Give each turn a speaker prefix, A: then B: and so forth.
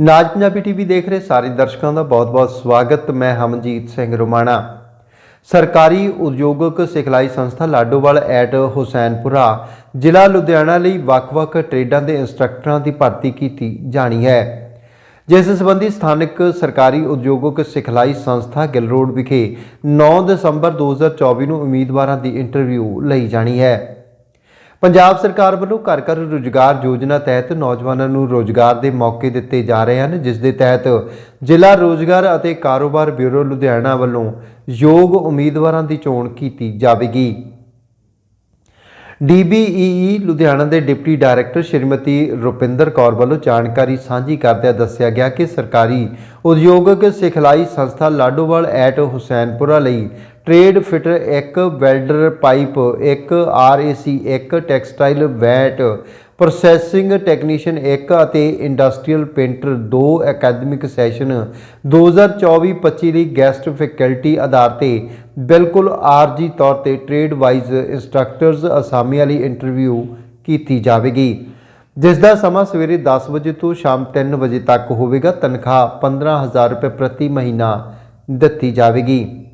A: ਨਾਜ Punjabi TV ਦੇਖ ਰਹੇ ਸਾਰੇ ਦਰਸ਼ਕਾਂ ਦਾ ਬਹੁਤ-ਬਹੁਤ ਸਵਾਗਤ। ਮੈਂ ਹਮਨਜੀਤ ਸਿੰਘ ਰੋਮਾਣਾ। ਸਰਕਾਰੀ ਉਦਯੋਗਿਕ ਸਿਖਲਾਈ ਸੰਸਥਾ ਲਾਡੋਵਾਲ ਐਟ ਹੁਸੈਨਪੁਰਾ ਜ਼ਿਲ੍ਹਾ ਲੁਧਿਆਣਾ ਲਈ ਵੱਖ-ਵੱਖ ਟ੍ਰੇਡਾਂ ਦੇ ਇੰਸਟ੍ਰਕਟਰਾਂ ਦੀ ਭਰਤੀ ਕੀਤੀ ਜਾਣੀ ਹੈ। ਜਿਸ ਸੰਬੰਧੀ ਸਥਾਨਕ ਸਰਕਾਰੀ ਉਦਯੋਗਿਕ ਸਿਖਲਾਈ ਸੰਸਥਾ ਗਿਲਰੋਡ ਵਿਖੇ 9 ਦਸੰਬਰ 2024 ਨੂੰ ਉਮੀਦਵਾਰਾਂ ਦੀ ਇੰਟਰਵਿਊ ਲਈ ਜਾਣੀ ਹੈ। ਪੰਜਾਬ ਸਰਕਾਰ ਵੱਲੋਂ ਘਰ ਘਰ ਰੁਜ਼ਗਾਰ ਯੋਜਨਾ ਤਹਿਤ ਨੌਜਵਾਨਾਂ ਨੂੰ ਰੋਜ਼ਗਾਰ ਦੇ ਮੌਕੇ ਦਿੱਤੇ ਜਾ ਰਹੇ ਹਨ, ਜਿਸ ਦੇ ਤਹਿਤ ਜ਼ਿਲ੍ਹਾ ਰੋਜ਼ਗਾਰ ਅਤੇ ਕਾਰੋਬਾਰ ਬਿਊਰੋ ਲੁਧਿਆਣਾ ਵੱਲੋਂ ਯੋਗ ਉਮੀਦਵਾਰਾਂ ਦੀ ਚੋਣ ਕੀਤੀ ਜਾਵੇਗੀ। DBEE ਲੁਧਿਆਣਾ ਦੇ ਡਿਪਟੀ ਡਾਇਰੈਕਟਰ ਸ਼੍ਰੀਮਤੀ ਰੁਪਿੰਦਰ ਕੌਰ ਵੱਲੋਂ ਜਾਣਕਾਰੀ ਸਾਂਝੀ ਕਰਦਿਆਂ ਦੱਸਿਆ ਗਿਆ ਕਿ ਸਰਕਾਰੀ ਉਦਯੋਗਿਕ ਸਿਖਲਾਈ ਸੰਸਥਾ ਲਾਡੋਵਾਲ ਐਟ ਹੁਸੈਨਪੁਰਾ ਲਈ ਟ੍ਰੇਡ ਫਿਟਰ ਇੱਕ welder pipe 1 RAC 1 textile wet processing technician 1 ਅਤੇ ਇੰਡਸਟਰੀਅਲ ਪੇਂਟਰ 2 ਅਕੈਡਮਿਕ ਸੈਸ਼ਨ 2024-25 ਲਈ ਗੈਸਟ ਫੈਕਲਟੀ ਆਧਾਰ ਤੇ ਬਿਲਕੁਲ ਆਰਜੀ ਤੌਰ ਤੇ ਟ੍ਰੇਡ ਵਾਈਜ਼ ਇੰਸਟ੍ਰਕਟਰਸ ਅਸਾਮੀਆਂ ਲਈ ਇੰਟਰਵਿਊ ਕੀਤੀ ਜਾਵੇਗੀ। ਜਿਸ ਦਾ ਸਮਾਂ ਸਵੇਰੇ 10 ਵਜੇ ਤੋਂ ਸ਼ਾਮ 3 ਵਜੇ ਤੱਕ ਹੋਵੇਗਾ। ਤਨਖਾਹ 15000 ਰੁਪਏ ਪ੍ਰਤੀ ਮਹੀਨਾ ਦਿੱਤੀ ਜਾਵੇਗੀ।